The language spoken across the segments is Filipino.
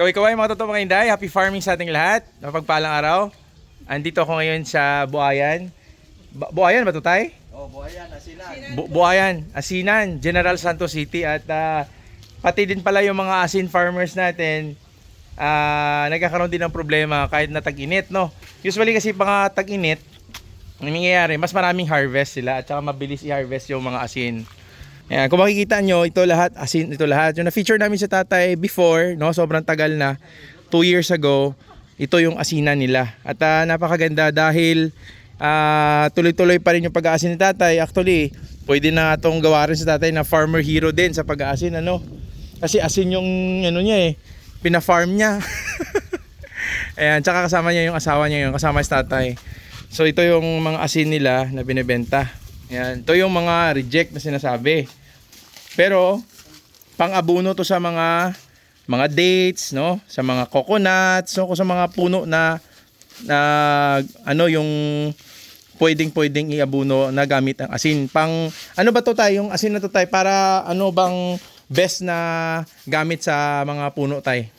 Kaway-kaway mga totoo mga inday, happy farming sa ating lahat. Mapagpalang araw. Andito ako ngayon sa Buayan. Ba- Buayan ba to tay? Oh, buhayan, asinan. Bu- Buayan, Asinan, General Santos City at ah, pati din pala yung mga asin farmers natin ah, nagkakaroon din ng problema kahit na tag-init, no? Usually kasi mga tag-init, ang nangyayari, mas maraming harvest sila at saka mabilis i-harvest yung mga asin. Ayan, kung makikita nyo, ito lahat, asin, ito lahat. Yung na-feature namin sa tatay before, no, sobrang tagal na, 2 years ago, ito yung asinan nila. At ah, napakaganda dahil ah, tuloy-tuloy pa rin yung pag-aasin ni tatay. Actually, pwede na itong gawa rin sa tatay na farmer hero din sa pag-aasin, ano. Kasi asin yung, ano niya eh, pina-farm niya. Ayan, tsaka kasama niya yung asawa niya yung kasama si tatay. So ito yung mga asin nila na binebenta. Ayan, ito yung mga reject na sinasabi. Pero pang-abuno to sa mga mga dates, no? Sa mga coconuts, no? sa mga puno na na ano yung pwedeng-pwedeng iabuno na gamit ang asin. Pang ano ba to tayo? Yung asin na to tayo para ano bang best na gamit sa mga puno tay?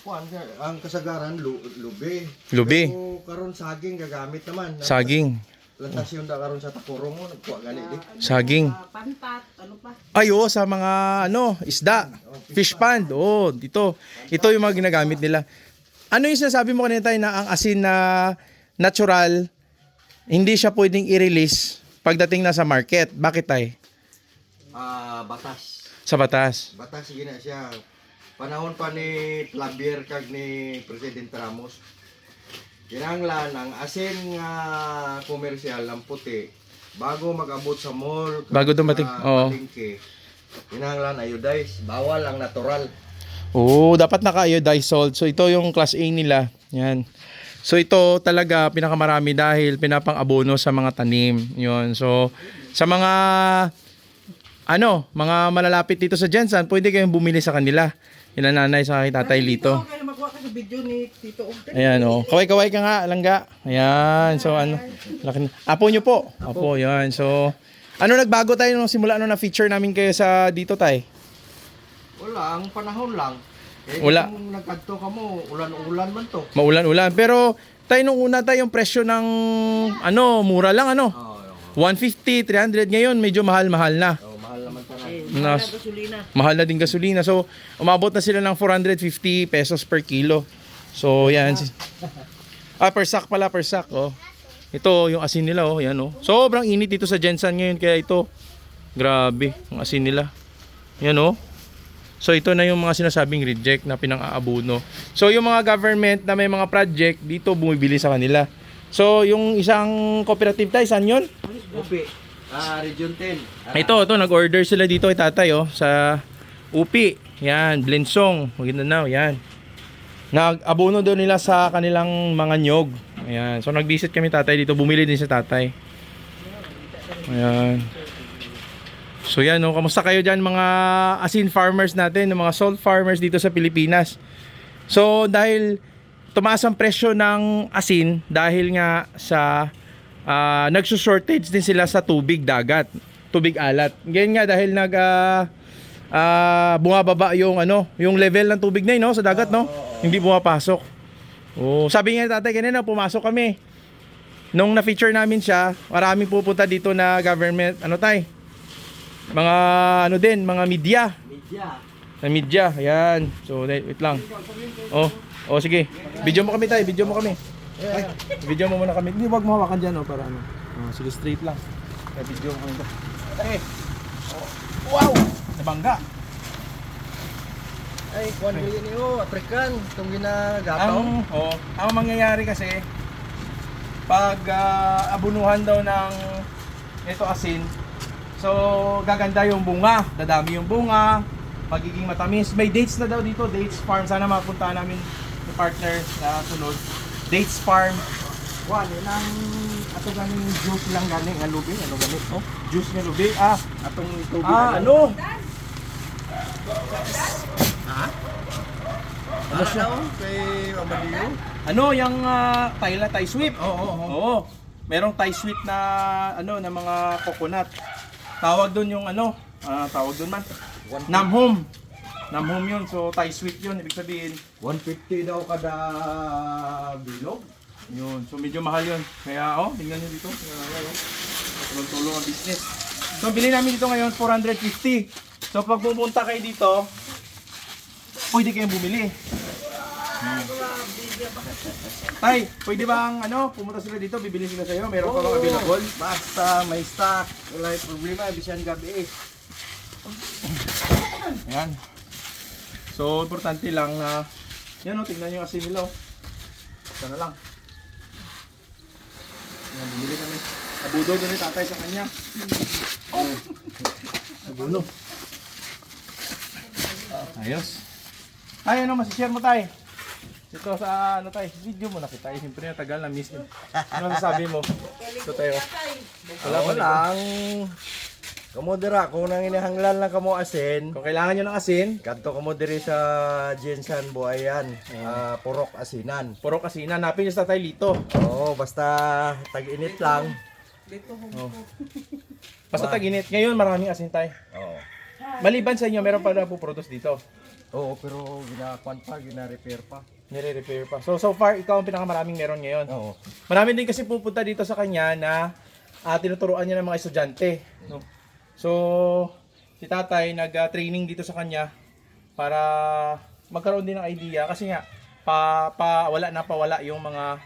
Kuan, ang kasagaran, lu lubi. Lubi. Pero karon saging gagamit naman. Saging. Plantasyon da karon sa takurong mo, nagkuha gani di. Saging. Ah, pantat, ano pa? Ay, oo, sa mga ano, isda. Fish pond. Oo, dito. Ito yung mga ginagamit nila. Ano yung sinasabi mo kanina tayo na ang asin na natural, hindi siya pwedeng i-release pagdating na sa market. Bakit tayo? Ah, batas. Sa batas. Batas sige na siya. Panahon pa ni Clavier kag ni President Ramos. Kinahanglan ang asin nga komersyal ng puti bago mag-abot sa mall Bago dumating, sa oo. palengke, Kinahanglan iodize, bawal ang natural. Oo, dapat naka-iodized salt. So ito yung class A nila. Yan. So ito talaga pinakamarami dahil pinapang-abono sa mga tanim. Yun. So sa mga ano, mga malalapit dito sa Jensen, pwede kayong bumili sa kanila. Yan ang nanay sa Tatay Lito. Sa video ni Tito Ogden. Ayan oh. Kaway-kaway ka nga, langga. Ayan. So ano, laki Apo nyo po. Apo, yan. So ano nagbago tayo nung simula nung na-feature namin kayo sa dito tay? Wala, ang panahon lang. Eh, Wala. Kung nagkadto ka mo, ulan-ulan man to. Maulan-ulan. Pero tayo nung una tayo yung presyo ng ano, mura lang ano. Oh, 150, 300 ngayon medyo mahal-mahal na. Oh, mahal na. Gasolina. Mahal na din gasolina. So umabot na sila ng 450 pesos per kilo. So yan. Ah, per sack pala, per sack. Oh. Ito yung asin nila oh, yan oh. Sobrang init dito sa Jensen ngayon kaya ito. Grabe, ang asin nila. Yan oh. So ito na yung mga sinasabing reject na pinang-aabuno. So yung mga government na may mga project dito bumibili sa kanila. So yung isang cooperative tayo, saan yun? Upi. Ah, Region 10. Ah, Ito, ito, nag-order sila dito kay tatay, oh, sa Upi. Yan, Blensong. Maganda na, yan. Nag-abono daw nila sa kanilang mga nyog. Ayan. So, nag-visit kami tatay dito. Bumili din si tatay. Ayan. So, yan, oh. Kamusta kayo dyan, mga asin farmers natin, mga salt farmers dito sa Pilipinas? So, dahil tumaas ang presyo ng asin dahil nga sa uh, nagsushortage din sila sa tubig dagat, tubig alat. Ganyan nga dahil nag ah, ah, bumababa yung ano, yung level ng tubig na yun, no, sa dagat, no? Hindi pumapasok. Oh, sabi nga tatay kanina, pumasok kami. Nung na-feature namin siya, maraming pupunta dito na government, ano tay? Mga ano din, mga media. Media. Na media, ayan. So, wait, lang. Oh, oh sige. Video mo kami tayo, video mo kami. Ay, video mo muna kami. Hindi, wag mo hawakan dyan, oh, para ano. Oh, sige, straight lang. Kaya video mo kami. Eh. Oh, wow! Nabangga. Ay, kuan mo yun yun, African. Itong ginagataw. Ang, oh, ang mangyayari kasi, pag ah, abunuhan daw ng ito asin, so gaganda yung bunga, dadami yung bunga, magiging matamis. May dates na daw dito, dates farm. Sana mapunta namin yung partner na sunod. Dates farm. Kuan, yun ang ato ganing juice lang ganing ang lubi, ano ganit, oh? Juice nga lubi. Ah, Atong tubig. ah, na- ano? Ano siya? Kay Amadeo. Ano yung uh, Thai Thai sweep? Oo, oo, oo. Oo. Merong Thai sweet na ano na mga coconut. Tawag doon yung ano, ah, tawag doon man. One Namhome yun. So, tie sweet yun. Ibig sabihin, 150 daw kada bilog. yun. So, medyo mahal yun. Kaya, oh, tingnan nyo dito. Nyo, oh. Tulong-tulong ang business. So, bili namin dito ngayon, 450. So, pag pumunta kayo dito, pwede kayong bumili. Hmm. Tay, pwede bang ano, pumunta sila dito, bibili sila sa'yo? Meron pa bang available? Basta may stock. Wala yung problema. Bisan gabi eh. Ayan. So, importante lang na, yan o, tingnan nyo yung asin nila o. Ito na lang. Ayan, bumili kami. Nabudo doon ni tatay sa kanya. Oh! Nabuno. Ayos. Ay, ano, masishare mo tay? Ito sa ano tay, video mo na kita. Eh, Siyempre natagal na miss mo. Ano sasabi mo? Ito tayo. Wala pa lang. Lang. Kamodera, kung nang inihanglan lang kamo asin, Kung kailangan nyo ng asin, kadto kamo diri sa Jensan Buayan, ah, purok asinan. puro kasi hanapin nyo sa tatay Lito. Oo, basta tag-init lang. Basta tag-init. Ngayon maraming asin tayo. Oo. Maliban sa inyo, meron pa na puproduce dito. Oo, pero ginakuan pa, gina-repair pa. Nire-repair pa. So, so far, ikaw ang pinakamaraming meron ngayon. Oo. Marami din kasi pupunta dito sa kanya na ah, tinuturuan niya ng mga estudyante. No? So, si tatay nag-training dito sa kanya para magkaroon din ng idea. Kasi nga, pa, pa, wala na pawala yung mga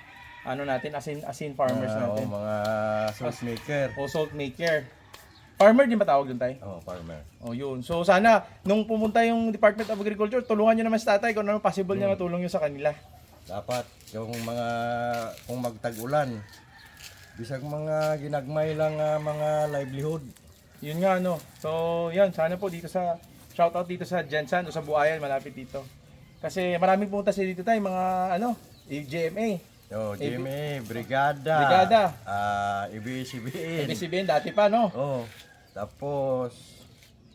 ano natin, asin, asin farmers oo, natin. mga sauce maker. O salt maker. Farmer din ba tawag dun tayo? Oo, farmer. Oh, yun. So sana nung pumunta yung Department of Agriculture, tulungan niyo naman si tatay kung ano possible niya matulong niyo sa kanila. Dapat yung mga kung magtag-ulan, bisag mga ginagmay lang nga mga livelihood. Yun nga ano. So, yan sana po dito sa shoutout dito sa Jensan o sa Buayan malapit dito. Kasi maraming pumunta sa dito tayo mga ano, GMA. Yo, Jimmy, Brigada. Brigada. Ah, ABCBN. ABCBN dati pa no. Oh. Tapos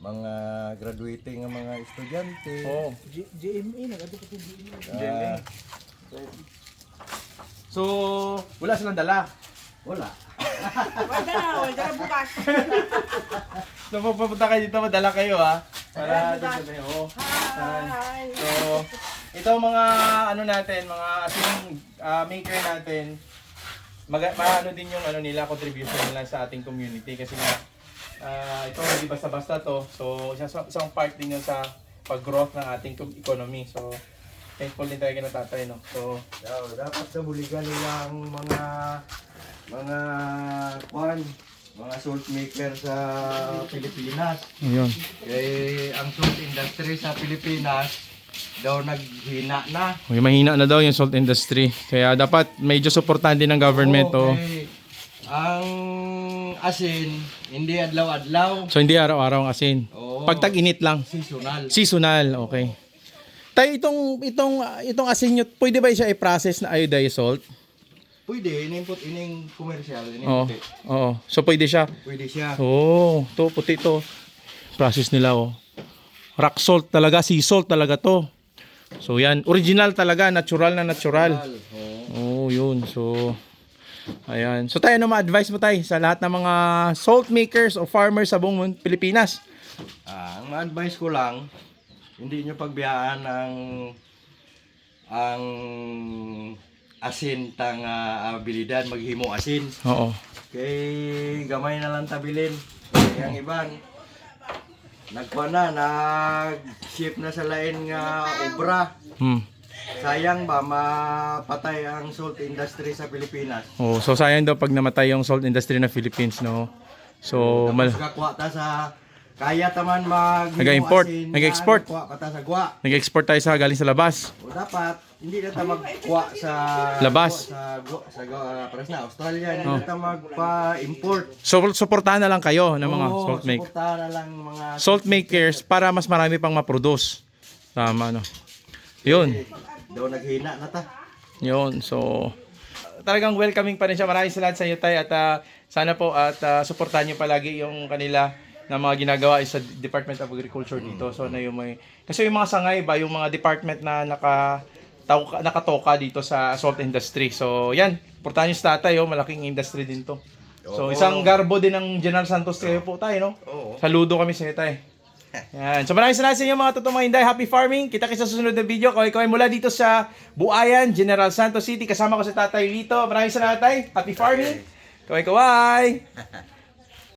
mga graduating ng mga estudyante. Oh, GMA, nag-ato ko GMA. GMA. So, wala silang dala. Wala. Wala na, wala na bukas. So, pupunta kayo dito, madala kayo ha. Para dito tayo. Oh. Hi. So, ito mga ano natin, mga asin ah, maker natin, mag maano din yung ano nila, contribution nila sa ating community kasi nga ah, ito hindi basta-basta to. So, isang, isang part din yun sa pag-growth ng ating com- economy. So, thankful din tayo kay tatay, no? So, Yo, dapat sa buligan nilang mga mga kwan, mga salt maker sa Pilipinas. yun. Kay ang salt industry sa Pilipinas daw naghina na. Okay, mahina na daw yung salt industry. Kaya dapat medyo suportahan din ng government, oh. Okay. Ang asin, hindi adlaw-adlaw. So, hindi araw-araw ang asin. Oo. Pag tag-init lang. Seasonal. Seasonal, okay. Tay, itong itong itong asin nyo, pwede ba siya i-process na iodized salt? Pwede, inimpot ining commercial, Oo. inimpot. Oo. So pwede siya. Pwede siya. Oo, to puti to. Process nila oh. Rock salt talaga, sea salt talaga to. So yan, original talaga, natural na natural. Oo. Oh, yun. So ayan. So tayo ano ma-advise mo tayo sa lahat ng mga salt makers o farmers sa buong mun- Pilipinas? Ah, ang ma-advise ko lang, hindi nyo pagbiyaan ang ang asin tang ah, abilidad maghimo asin. Oo. Kay gamay na lang tabilin. Kaya ang iban nagkuha na, nag-ship na sa lain nga obra. Hmm. Sayang ba mapatay ang salt industry sa Pilipinas? Oh, so sayang daw pag namatay yung salt industry na Philippines, no. So mal ta sa kaya taman mag Nag-import, asin, nag-export. Sa nag-export tayo sa galing sa labas. O dapat hindi na ta magkuha sa Labas. sa gwa, sa gwa, pares na Australia hindi Oh. na ta magpa-import. So suportahan na lang kayo ng mga Oo, salt make suportahan na lang mga salt makers para mas marami pang ma-produce. Tama no. Yun. daw naghina na ta. Yun. So talagang welcoming pa rin siya. Maraming salamat sa iyo tay at ah, sana po at ah, suportahan niyo palagi yung kanila na mga ginagawa sa Department of Agriculture dito. So na yung may kasi yung mga sangay ba yung mga department na naka tawka- nakatoka dito sa salt industry. So yan, suportahan niyo sa tatay, oh, malaking industry din to. So Oo. isang garbo din ng General Santos kayo po tayo, no? Oo. Saludo kami sa tay. Yan. So maraming salamat sa inyo mga totoong mga Inday. Happy farming. Kita kita sa susunod na video. Kaway-kaway mula dito sa Buayan, General Santos City. Kasama ko sa Tatay Lito. Maraming salamat tay. Happy farming. Kaway-kaway.